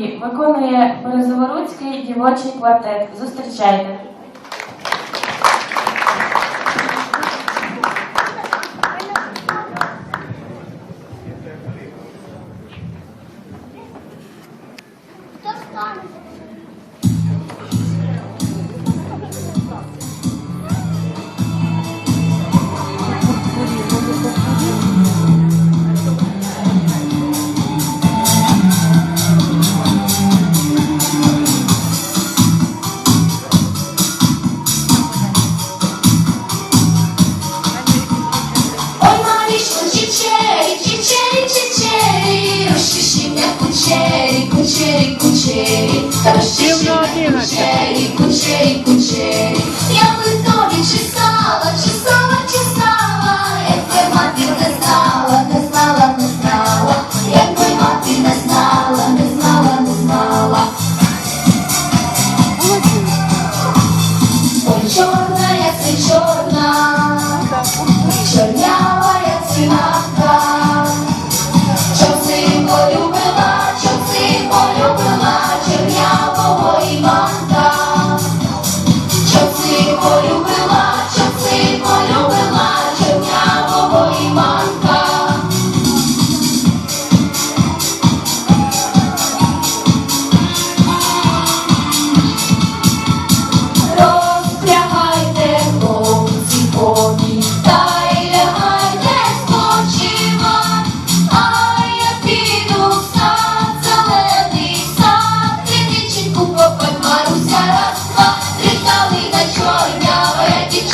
Трубі виконує Березоворуцький дівочий квартет. Зустрічайте. Хто стане? sim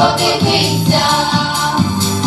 vou ter que